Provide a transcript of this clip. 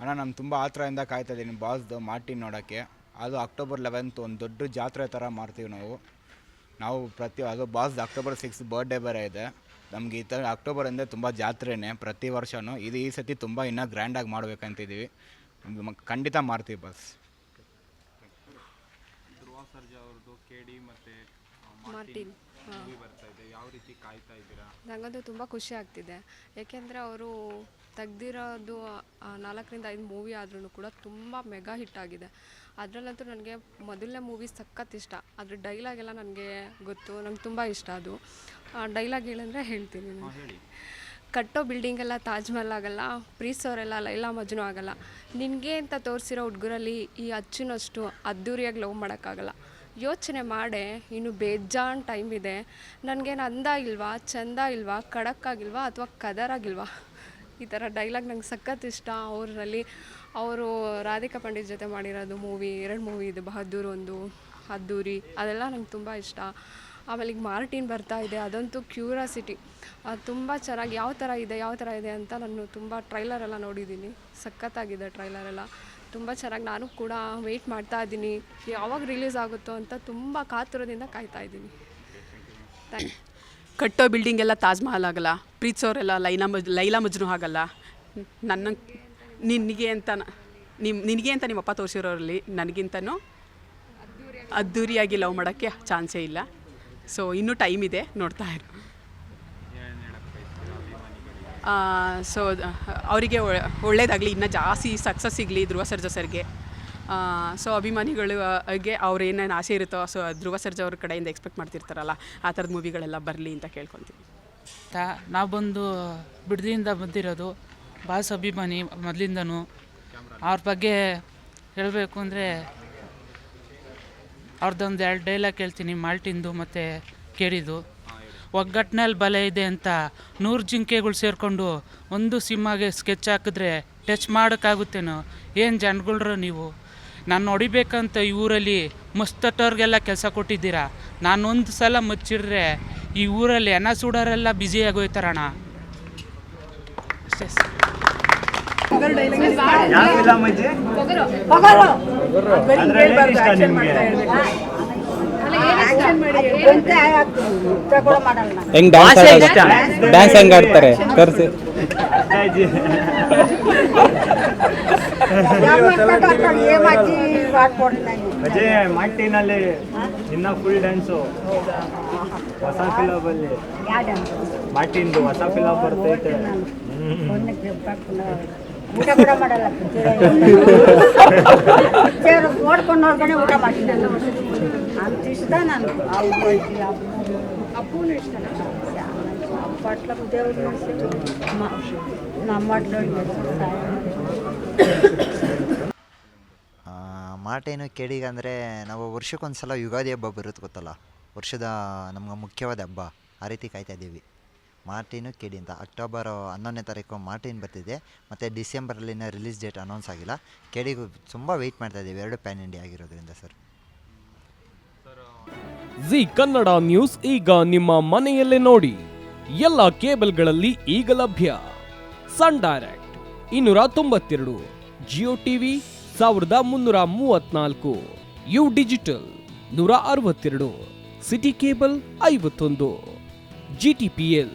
ಅಣ್ಣ ನಾನು ತುಂಬ ಆತರದಿಂದ ಕಾಯ್ತಾ ಇದ್ದೀನಿ ಬಾಸ್ದು ಮಾರ್ಟಿನ್ ನೋಡೋಕ್ಕೆ. ಅದು ಅಕ್ಟೋಬರ್ ಲೆವೆಂತ್ ಒಂದು ದೊಡ್ಡ ಜಾತ್ರೆ ಥರ ಮಾಡ್ತೀವಿ ನಾವು. ನಾವು ಪ್ರತಿ ಅದು ಬಾಸ್ ಅಕ್ಟೋಬರ್ ಸಿಕ್ಸ್ ಬರ್ಡೇ ಬೇರೆ ಇದೆ. ನಮ್ಗೆ ಈ ಥರ ಅಕ್ಟೋಬರ್ ಅಂದರೆ ತುಂಬ ಜಾತ್ರೆನೇ ಪ್ರತಿ ವರ್ಷವೂ ಇದು ಈ ಸತಿ ತುಂಬ ಇನ್ನೂ ಗ್ರ್ಯಾಂಡಾಗಿ ಮಾಡ್ಬೇಕಂತಿದ್ದೀವಿ. ಖಂಡಿತ ಮಾಡ್ತೀವಿ ಬಾಸ್ ಧ್ರುವ ಸರ್ಜಾ ಅವ್ರದ್ದು ಕೆ ಡಿ ಮತ್ತು ಮಾರ್ಟಿನ್ ಬರ್ತಾ ಇದೆ ಯಾವ ರೀತಿ ಕಾಯ್ತಾ ಇದ್ದೀರಾ? ನನಗಂತೂ ತುಂಬ ಖುಷಿ ಆಗ್ತಿದೆ. ಏಕೆಂದರೆ ಅವರು ತೆಗ್ದಿರೋದು ನಾಲ್ಕರಿಂದ ಐದು ಮೂವಿ ಆದ್ರೂ ಕೂಡ ತುಂಬ ಮೆಗಾ ಹಿಟ್ ಆಗಿದೆ. ಅದರಲ್ಲಂತೂ ನನಗೆ ಮೊದಲನೇ ಮೂವಿ ಸಖತ್ ಇಷ್ಟ. ಅದ್ರ ಡೈಲಾಗ್ ಎಲ್ಲ ನನಗೆ ಗೊತ್ತು ನಂಗೆ ತುಂಬ ಇಷ್ಟ ಅದು. ಡೈಲಾಗ್ ಹೇಳಂದ್ರೆ ಹೇಳ್ತೀನಿ ನಾನು. ಹೇಳಿ. ಕಟ್ಟೋ ಬಿಲ್ಡಿಂಗೆಲ್ಲ ತಾಜ್ ಮಹಲ್ ಆಗಲ್ಲ ಪ್ರೀಸ್ ಅವರೆಲ್ಲ ಲೈಲಾ ಮಜ್ನು ಆಗಲ್ಲ. ನಿನಗೆ ಅಂತ ತೋರಿಸಿರೋ ಹುಡುಗರಲ್ಲಿ ಈ ಅಚ್ಚಿನಷ್ಟು ಅದ್ದೂರಿಯಾಗಿ ಲವ್ ಮಾಡೋಕ್ಕಾಗಲ್ಲ. ಯೋಚನೆ ಮಾಡೆ, ಇನ್ನು ಬೇಜಾನ್ ಟೈಮ್ ಇದೆ. ನನಗೇನು ಅಂದ ಇಲ್ವಾ, ಚಂದ ಇಲ್ವಾ ಖಡಕ್ಕಾಗಿಲ್ವಾ ಅಥವಾ ಕದರಾಗಿಲ್ವಾ? ಈ ಥರ ಡೈಲಾಗ್ ನಂಗೆ ಸಖತ್ ಇಷ್ಟ. ಅವರಲ್ಲಿ ಅವರು ರಾಧಿಕಾ ಪಂಡಿತ್ ಜೊತೆ ಮಾಡಿರೋದು ಮೂವಿ, ಎರಡು ಮೂವಿ ಇದೆ, ಬಹದ್ದೂರ್ ಒಂದು, ಅದ್ದೂರಿ, ಅದೆಲ್ಲ ನಂಗೆ ತುಂಬ ಇಷ್ಟ. ಆಮೇಲೆ ಈಗ ಮಾರ್ಟಿನ್ ಬರ್ತಾ ಇದೆ, ಅದಂತೂ ಕ್ಯೂರಾಸಿಟಿ. ತುಂಬ ಚೆನ್ನಾಗಿ, ಯಾವ ಥರ ಇದೆ, ಯಾವ ಥರ ಇದೆ ಅಂತ ನಾನು ತುಂಬ ಟ್ರೈಲರೆಲ್ಲ ನೋಡಿದ್ದೀನಿ. ಸಖತ್ತಾಗಿದೆ ಟ್ರೈಲರ್ ಎಲ್ಲ ತುಂಬ ಚೆನ್ನಾಗಿ ನಾನು ಕೂಡ ವೆಯ್ಟ್ ಮಾಡ್ತಾ ಇದ್ದೀನಿ. ಯಾವಾಗ ರಿಲೀಸ್ ಆಗುತ್ತೋ ಅಂತ ತುಂಬ ಕಾತುರದಿಂದ ಕಾಯ್ತಾ ಇದ್ದೀನಿ. ಕಟ್ಟೋ ಬಿಲ್ಡಿಂಗ್ ಎಲ್ಲ ತಾಜ್ ಮಹಲ್ ಆಗಲ್ಲ? ಪ್ರೀತ್ಸೋರೆಲ್ಲ ಲೈಲಾ ಮಜ್, ಲೈಲಾ ಮಜ್ನು ಆಗಲ್ಲ? ನನ್ನ ನಿನಗೆ ಅಂತ ನಿಮ್ಮ ನಿನಗೆ ಅಂತ ನಿಮ್ಮಪ್ಪ ತೋರಿಸಿರೋರಲ್ಲಿ ನನಗಿಂತನೂ ಅದ್ಧೂರಿಯಾಗಿ ಲವ್ ಮಾಡೋಕ್ಕೆ ಚಾನ್ಸೇ ಇಲ್ಲ. ಸೊ ಇನ್ನೂ ಟೈಮ್ ಇದೆ, ನೋಡ್ತಾ ಇರು ಏನು ಹೇಳಕ್ಕೆ ಬಯಸ್ತೀರಾ ಅಭಿಮಾನಿಗಳಿಗೆ ಸೊ ಅವರಿಗೆ ಒಳ್ಳೇದಾಗಲಿ, ಇನ್ನೂ ಜಾಸ್ತಿ ಸಕ್ಸಸ್ ಸಿಗಲಿ ಧ್ರುವ ಸರ್ಜಾ ಸರ್ಗೆ. ಸೊ ಅಭಿಮಾನಿಗಳಿಗೆ ಅವ್ರು ಏನೇನು ಆಸೆ ಇರುತ್ತೋ ಸೊ ಧ್ರುವ ಸರ್ಜಾ ಅವ್ರ ಕಡೆಯಿಂದ ಎಕ್ಸ್ಪೆಕ್ಟ್ ಮಾಡ್ತಿರ್ತಾರಲ್ಲ, ಆ ಥರದ ಮೂವಿಗಳೆಲ್ಲ ಬರಲಿ ಅಂತ ಕೇಳ್ಕೊತೀವಿ. ನಾವು ಬಂದು ಬಿಡದಿಯಿಂದ ಬಂದಿರೋದು ಬಾಸ್ ಅಭಿಮಾನಿ ಮೊದಲಿಂದನೂ. ಅವ್ರ ಬಗ್ಗೆ ಹೇಳಬೇಕು ಅಂದರೆ ಅವ್ರದ್ದೊಂದು ಎರಡು ಡೈಲಾಗ್ ಹೇಳ್ತೀನಿ ಮಾಲ್ಟಿಂದು ಮತ್ತು ಕೇಳಿದ್ದು. ಒಗ್ಗಟ್ಟಿನಲ್ಲಿ ಬಲೆ ಇದೆ ಅಂತ ನೂರು ಜಿಂಕೆಗಳು ಸೇರಿಕೊಂಡು ಒಂದು ಸಿಂಹಗೆ ಸ್ಕೆಚ್ ಹಾಕಿದ್ರೆ ಟಚ್ ಮಾಡೋಕ್ಕಾಗುತ್ತೇನೋ? ಏನು ಜನಗಳ್ರು ನೀವು? ನಾನು ಹೊಡಿಬೇಕಂತ ಈ ಊರಲ್ಲಿ ಮಸ್ತಟ್ಟವ್ರಿಗೆಲ್ಲ ಕೆಲಸ ಕೊಟ್ಟಿದ್ದೀರಾ? ನಾನೊಂದು ಸಲ ಮುಚ್ಚಿಡ್ರೆ ಈ ಊರಲ್ಲಿ ಎನ ಸುಡೋರೆಲ್ಲ ಬ್ಯುಸಿಯಾಗಿ ಹೋಯ್ತಾರಣ್ಣ ಅಷ್ಟೇ. ಹೆಂಗ್ ಡ್ಯಾನ್ಸ್ ಡ್ಯಾನ್ಸ್ ಹೆಂಗ್ ಆಡ್ತಾರೆ? ತೋರಿಸಿ ಅಜಯ್ ಮಾಟಿನಲ್ಲಿ ಇನ್ನ ಫುಲ್ ಡ್ಯಾನ್ಸು ಹೊಸ ಫಿಲಮ್ ಅಲ್ಲಿ. ಮಾರ್ಟಿನ್ದು ಹೊಸ ಫಿಲಮ್ ಬರ್ತೈತೆ. ಊಟ ಕೂಡ ಮಾಡಲ್ಲ. ಊಟ ಮಾಡ್ತೀನಿ. ಮಾಟೇನು ನಾವು ವರ್ಷಕ್ಕೊಂದ್ಸಲ ಯುಗಾದಿ ಹಬ್ಬ ಬರುತ್ತೆ ಗೊತ್ತಲ್ಲ? ವರ್ಷದ ನಮ್ಗೆ ಮುಖ್ಯವಾದ ಹಬ್ಬ. ಆ ರೀತಿ ಕಾಯ್ತಾ ಇದ್ದೀವಿ. ಮಾರ್ಟಿನು ಅಂತ ಅಕ್ಟೋಬರ್ ಹನ್ನೊಂದನೇ ತಾರೀಕು ಮಾರ್ಟಿನ್ ಬರ್ತಿದೆ, ಮತ್ತು ಡಿಸೆಂಬರಲ್ಲಿನ ರಿಲೀಸ್ ಡೇಟ್ ಅನೌನ್ಸ್ ಆಗಿಲ್ಲ. ಕೆಡಿಗೂ ತುಂಬ ವೆಯ್ಟ್ ಮಾಡ್ತಾ ಇದ್ದೀವಿ, ಎರಡು ಪ್ಯಾನ್ ಇಂಡಿಯಾ ಆಗಿರೋದ್ರಿಂದ ಸರ್ ಜಿ ಕನ್ನಡ ನ್ಯೂಸ್ ಈಗ ನಿಮ್ಮ ಮನೆಯಲ್ಲೇ ನೋಡಿ. ಎಲ್ಲ ಕೇಬಲ್ಗಳಲ್ಲಿ ಈಗ ಲಭ್ಯ. ಸನ್ ಡೈರೆಕ್ಟ್ ಇನ್ನೂರ ತೊಂಬತ್ತೆರಡು ಜಿಯೋ ಟಿವಿ ಸಾವಿರದ ಮುನ್ನೂರ ಮೂವತ್ನಾಲ್ಕು ಯು ಡಿಜಿಟಲ್ ನೂರ ಅರವತ್ತೆರಡು ಸಿಟಿ ಕೇಬಲ್ ಐವತ್ತೊಂದು ಜಿಟಿಪಿಎಲ್